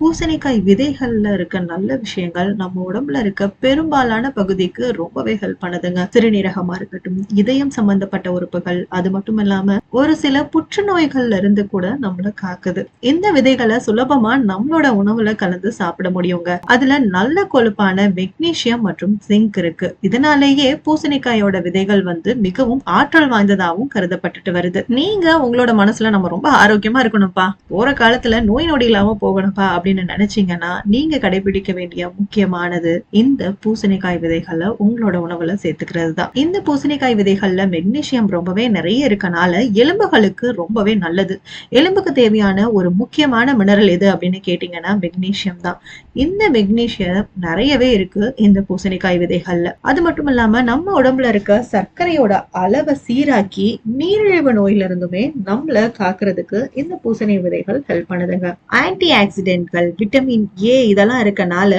பூசணிக்காய் விதைகள்ல இருக்க நல்ல விஷயங்கள் நம்ம உடம்புல இருக்க பெரும்பாலான பகுதிக்கு ரொம்பவே ஹெல்ப் பண்ணுதுங்க. சிறுநீரகமா இருக்கட்டும் இதயம் சம்பந்தப்பட்ட உறுப்புகள் அது மட்டும் இல்லாம ஒரு சில புற்றுநோய்கள்ல இருந்து கூட நம்மள காக்குது. இந்த விதைகளை சுலபமா நம்மளோட உணவுல கலந்து சாப்பிட முடியுங்க. அதுல நல்ல கொழுப்பான மெக்னீசியம் மற்றும் சிங்க் இருக்கு. இதனாலேயே பூசணிக்காயோட விதைகள் வந்து மிகவும் ஆற்றல் வாய்ந்ததாகவும் கருதப்பட்டுட்டு வருது. நீங்க உங்களோட மனசுல நம்ம ரொம்ப ஆரோக்கியமா இருக்கணும்ப்பா. போற காலத்துல நோய் நொடி இல்லாம போகணும்ப்பா அப்படின்னு நினைச்சீங்கன்னா நீங்க கடைபிடிக்க வேண்டிய முக்கியமானது இந்த பூசணிக்காய் விதைகளை உங்களோட உணவுல சேர்த்துக்கிறது தான் இந்த பூசணிக்காய் விதைகள்ல மெக்னீசியம் ரொம்பவே நிறைய இருக்கனால எலும்புகளுக்கு ரொம்பவே நல்லது. எலும்புக்கு தேவையான ஒரு முக்கியமான மினரல் எது அப்படின்னு கேட்டீங்கன்னா மெக்னீசியம் தான். இந்த மெக்னீசியம் நிறையவே இருக்கு இந்த பூசணிக்காய் விதைகள்ல. அது மட்டும் இல்லாம நம்ம உடம்புல இருக்க சர்க்கரையோட அளவை சீராக்கி நீரிழிவு நோயிலிருந்துமே நம்மள காக்குறதுக்கு இந்த பூசணி விதைகள் ஹெல்ப் பண்ணுதுங்க. ஆன்டி ஆக்சிடென்ட் ஆக்சிடென்ட்கள் விட்டமின் ஏ இதெல்லாம் இருக்கனால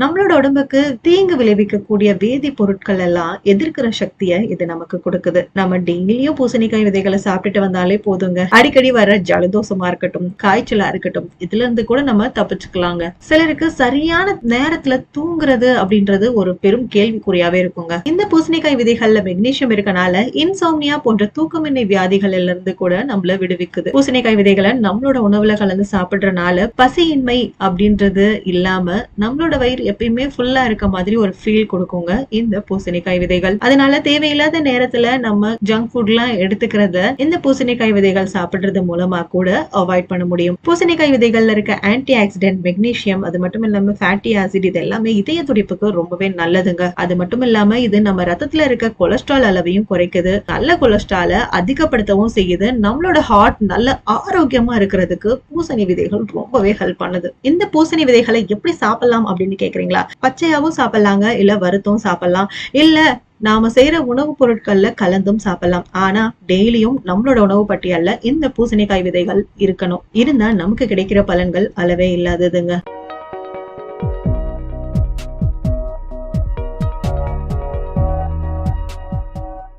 நம்மளோட உடம்புக்கு தீங்கு விளைவிக்கக்கூடிய வேதி பொருட்கள் எல்லாம் எதிர்க்கிற சக்தியை இது நமக்கு கொடுக்குது. நம்ம டெய்லியும் பூசணிக்காய் விதைகளை சாப்பிட்டுட்டு வந்தாலே போதுங்க. அடிக்கடி வர ஜலதோஷமா இருக்கட்டும் காய்ச்சலா இருக்கட்டும் இதுல இருந்து கூட நம்ம தப்பிச்சுக்கலாங்க. சிலருக்கு சரியான நேரத்துல தூங்குறது அப்படின்றது ஒரு பெரும் கேள்விக்குறியாவே இருக்குங்க. இந்த பூசணிக்காய் விதைகள்ல மெக்னீஷியம் இருக்கனால இன்சோம்னியா போன்ற தூக்கமின்மை வியாதிகள்ல இருந்து கூட நம்மள விடுவிக்குது. பூசணிக்காய் விதைகளை நம்மளோட உணவுல கலந்து சாப்பிடுறதுனால பசியின்மை அப்படின்றது இல்லாம நம்மளோட வயிறு எப்பயுமே ஃபுல்லா இருக்க மாதிரி ஒரு ஃபீல் கொடுக்குங்க இந்த பூசணிக்காய் விதைகள். அதனால தேவையில்லாத நேரத்துல நம்ம ஜங்க் ஃபுட்லாம் எடுத்துக்கிறத இந்த பூசணிக்காய் விதைகள் சாப்பிடுறது மூலமா கூட அவாய்ட் பண்ண முடியும். பூசணிக்காய் விதைகள்ல இருக்க ஆன்டி ஆக்சிடென்ட் மெக்னீசியம் அது மட்டும் இல்லாம ஃபேட்டி ஆசிட் இது எல்லாமே இதய துடிப்புக்கு ரொம்பவே நல்லதுங்க. அது மட்டும் இல்லாம இது நம்ம ரத்தத்துல இருக்க கொலஸ்ட்ரால் அளவையும் குறைக்குது. நல்ல கொலஸ்ட்ரால அதிகப்படுத்தவும் செய்யுது. நம்மளோட ஹார்ட் நல்ல ஆரோக்கியமா இருக்கிறதுக்கு பூசணி விதைகள் ரொம்பவே ஹெல்ப் பண்ணுது. இந்த பூசணி விதைகளை எப்படி சாப்பிடலாம் அப்படின்னு கேக்குறீங்களா? பச்சையாவும் சாப்பிடலாங்க இல்ல வறுத்தும் சாப்பிடலாம். இல்ல நாம செய்யற உணவுப் பொருட்கள்ல கலந்தும் சாப்பிடலாம். ஆனா டெய்லியும் நம்மளோட உணவு பட்டியல்ல இந்த பூசணிக்காய் விதைகள் இருக்கணும். இருந்தா நமக்கு கிடைக்கிற பலன்கள் அளவே இல்லாததுங்க.